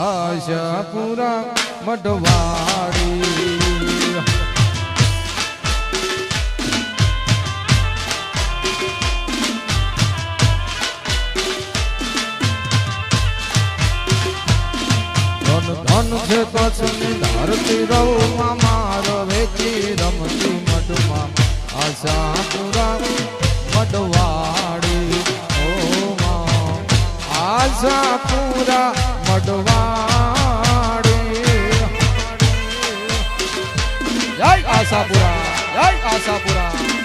આશાપુરા મઢવાડી. ધન છે કચ્છની ધરતી રહું માર વેચી રમતી મઢમાં. આશાપુરા મઢવાડી. ઓ માં આશાપુરા મઢવાડી જય આશાપુરા જય આશાપુરા.